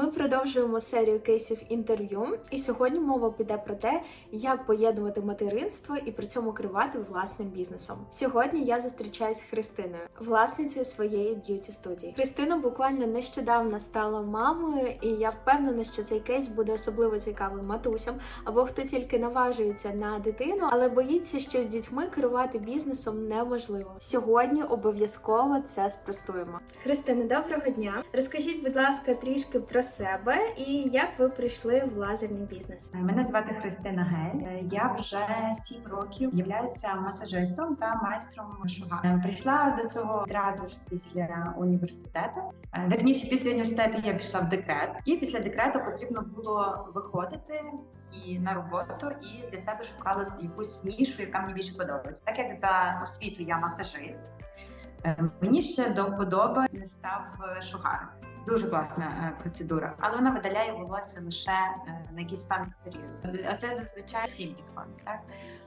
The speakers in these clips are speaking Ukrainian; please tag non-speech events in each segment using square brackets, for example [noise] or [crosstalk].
Ми продовжуємо серію кейсів інтерв'ю, і сьогодні мова піде про те, як поєднувати материнство і при цьому керувати власним бізнесом. Сьогодні я зустрічаюсь з Христиною, власницею своєї б'юті студії. Христина буквально нещодавно стала мамою, і я впевнена, що цей кейс буде особливо цікавим матусям або хто тільки наважується на дитину, але боїться, що з дітьми керувати бізнесом неможливо. Сьогодні обов'язково це спростуємо. Христина, доброго дня. Розкажіть, будь ласка, трішки про себе і як ви прийшли в лазерний бізнес. Мене звати Христина Гель. Е, Я вже сім років являюся масажистом та майстром шуга. Е, Прийшла до цього одразу ж після університету. Е, Верніше, після університету я пішла в декрет, і після декрету потрібно було виходити і на роботу, і для себе шукала якусь нішу, яка мені більше подобається. Так як за освіту я масажист. е, Мені ще до вподоби став е, шугар. Дуже класна е, процедура, але вона видаляє волосся лише е, на якийсь певний період. А це зазвичай сім відходить, так?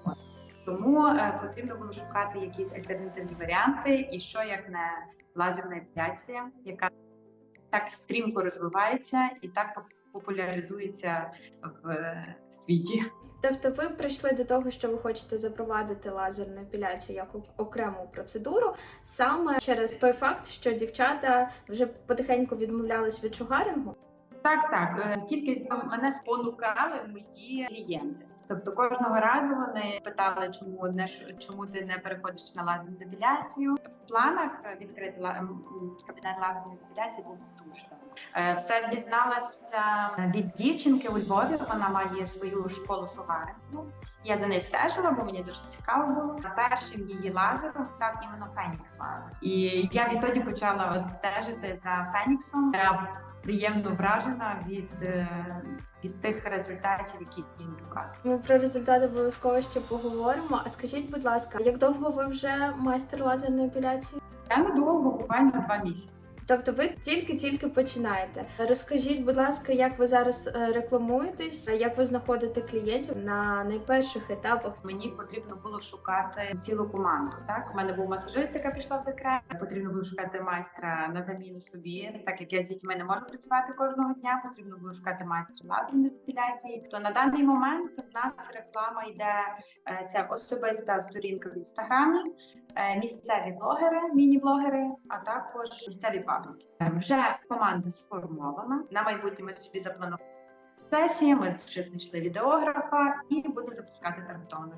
От. Тому е, потрібно було шукати якісь альтернативні варіанти, і що як не лазерна епіляція, яка так стрімко розвивається і так популяризується в е, світі. Тобто, ви прийшли до того, що ви хочете запровадити лазерну епіляцію як окрему процедуру, саме через той факт, що дівчата вже потихеньку відмовлялись від шугарингу. Так, так. е, Тільки мене спонукали мої клієнти. Тобто кожного разу вони питали, чому не чому ти не переходиш на лазерну депіляцію. Планах е, відкрити ла- м, м, кабінет лазерної депіляції був дуже давно. Е, Все дізналася від дівчинки у Львові. Вона має свою школу шугарингу. Я за нею стежила, бо мені дуже цікаво було. Першим її лазером став іменно Фенікс лазер. І я відтоді почала от стежити за Феніксом. Я приємно вражена від, е, від тих результатів, які він показує. Ми про результати обов'язково ще поговоримо. А скажіть, будь ласка, як довго ви вже майстер лазерної епіляції? Я надолго буквально два місяці. Тобто ви тільки-тільки починаєте. Розкажіть, будь ласка, як ви зараз е, рекламуєтесь, як ви знаходите клієнтів на найперших етапах? Мені потрібно було шукати цілу команду. Так, у мене був масажист, яка пішла в декрет. Потрібно було шукати майстра на заміну собі. Так як я з дітьми не можу працювати кожного дня, потрібно було шукати майстра лазерної депіляції. То на даний момент в нас реклама йде е, це особиста сторінка в інстаграмі, е, місцеві блогери, міні-блогери, а також місцеві Е, Вже команда сформована. На майбутнє ми собі запланували сесії. Ми вже знайшли відеографа і будемо запускати таргетовану.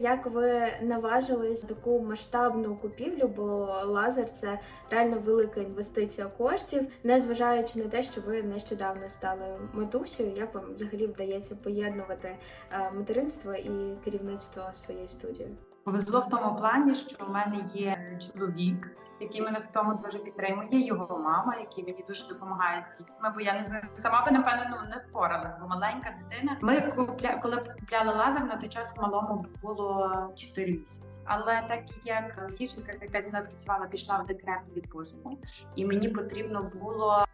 Як ви наважились на таку масштабну купівлю? Бо лазер це реально велика інвестиція коштів, незважаючи на те, що ви нещодавно стали матусею, як вам взагалі вдається поєднувати е, материнство і керівництво своєї студії? Повезло в тому плані, що в мене є чоловік, який мене в тому дуже підтримує. Його мама, який мені дуже допомагає з дітьми. Бо я не знаю, сама би напевно ну, не впоралась, бо маленька дитина. Ми купля, коли купляли лазер, на той час малому було 4 місяці. Але так як дівчинка, яка зі мною працювала, пішла в декретну відпустку, і мені потрібно було.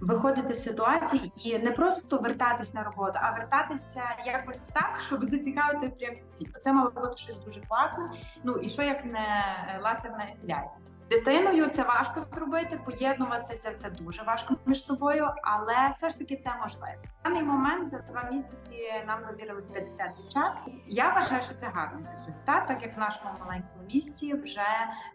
Виходити з ситуації і не просто вертатись на роботу, а вертатися якось так, щоб зацікавити прям всіх. Це мало бути щось дуже класне. Ну і що як не е, лазерна епіляція? Дитиною це важко зробити, поєднувати це все дуже важко між собою, але все ж таки це можливо. В даний момент за два місяці нам довірилось 50 дівчат. Я вважаю, що це гарний результат, так як в нашому маленькому місті вже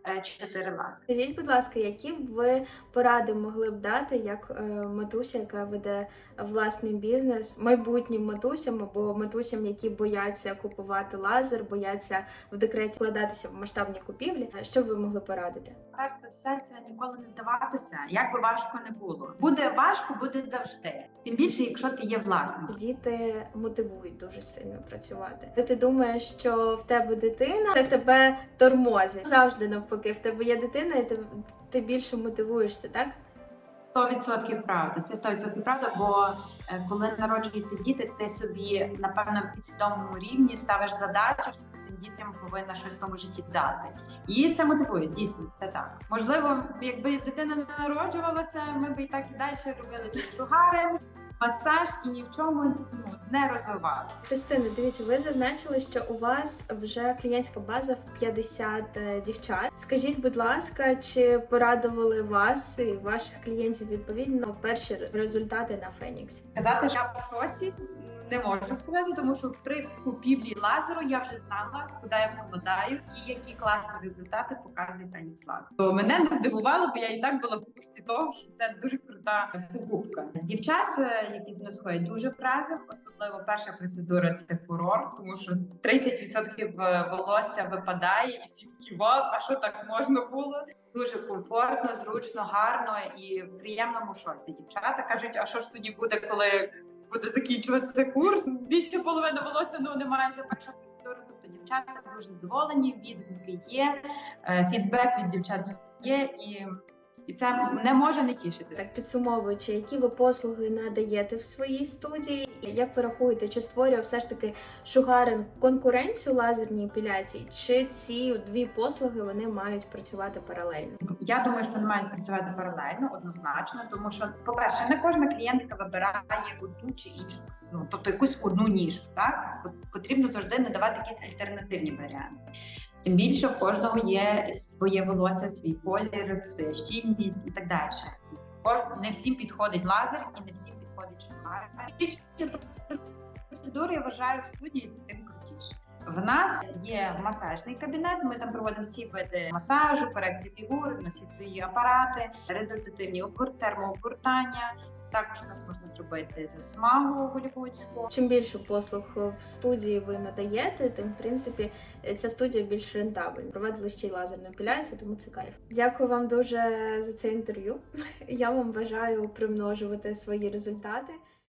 е, 4 лазери. Скажіть, будь ласка, які ви поради могли б дати як е, матуся, яка веде власний бізнес, майбутнім матусям або матусям, які бояться купувати лазер, бояться в декреті вкладатися в масштабні купівлі? Що ви могли порадити? Перш за все, це ніколи не здаватися, як би важко не було. Буде важко, буде завжди. Тим більше, якщо ти є власником. Діти мотивують дуже сильно працювати. Ти думаєш, що в тебе дитина, це тебе тормозить. Завжди навпаки, в тебе є дитина, і ти, ти більше мотивуєшся, так? 100% правда. Це 100% правда, бо е, коли народжуються діти, ти собі напевно в підсвідомому рівні ставиш задачу, дітям повинна щось в тому житті дати. І це мотивує, дійсно, це так. Можливо, якби дитина не народжувалася, ми б і так і далі робили ті шугари. масаж і ні в чому ну, не розвивалася. Христина, дивіться, ви зазначили, що у вас вже клієнтська база в 50 е, дівчат. Скажіть, будь ласка, чи порадували вас і ваших клієнтів відповідно перші результати на Феніксі? Сказати, що я в шоці не можу сказати, тому що при купівлі лазеру я вже знала, куди я вкладаю і які класні результати показує Фенікс Лазер. Мене не здивувало, бо я і так була в курсі того, що це дуже крута покупка. Дівчат, е, які до нас ходять, дуже вразив. Особливо перша процедура це фурор, тому що 30% волосся випадає, і всі такі вау, а що так можна було? Дуже комфортно, зручно, гарно і в приємному шоці. Дівчата кажуть, а що ж тоді буде, коли буде закінчуватися курс? Більше половини волосся ну немає за першу процедуру. Тобто дівчата дуже задоволені, відгуки є, е, фідбек від дівчат є, і, і це не може не тішитися. Так підсумовуючи, які ви послуги надаєте в своїй студії? Як ви рахуєте, чи створює все ж таки шугаринг конкуренцію лазерній епіляції, чи ці дві послуги вони мають працювати паралельно? Я думаю, що вони мають працювати паралельно, однозначно, тому що, по-перше, не кожна клієнтка вибирає одну чи іншу, ну тобто якусь одну нішу. Так потрібно завжди надавати якісь альтернативні варіанти. Тим більше в кожного є своє волосся, свій колір, своя щільність і так далі. Кож- Не всім підходить лазер і не всім підходить шугар. Більше процедури я вважаю в студії тим крутіше. В нас є масажний кабінет. Ми там проводимо всі види масажу, корекції фігур, нас є свої апарати, результативні обгор- термообгортання. Також нас можна зробити засмагу голівудську. Чим більше послуг в студії ви надаєте, тим в принципі ця студія більш рентабельна. Проводили ще й лазерну епіляцію, тому це кайф. Дякую вам дуже за це інтерв'ю. [laughs] Я вам бажаю примножувати свої результати.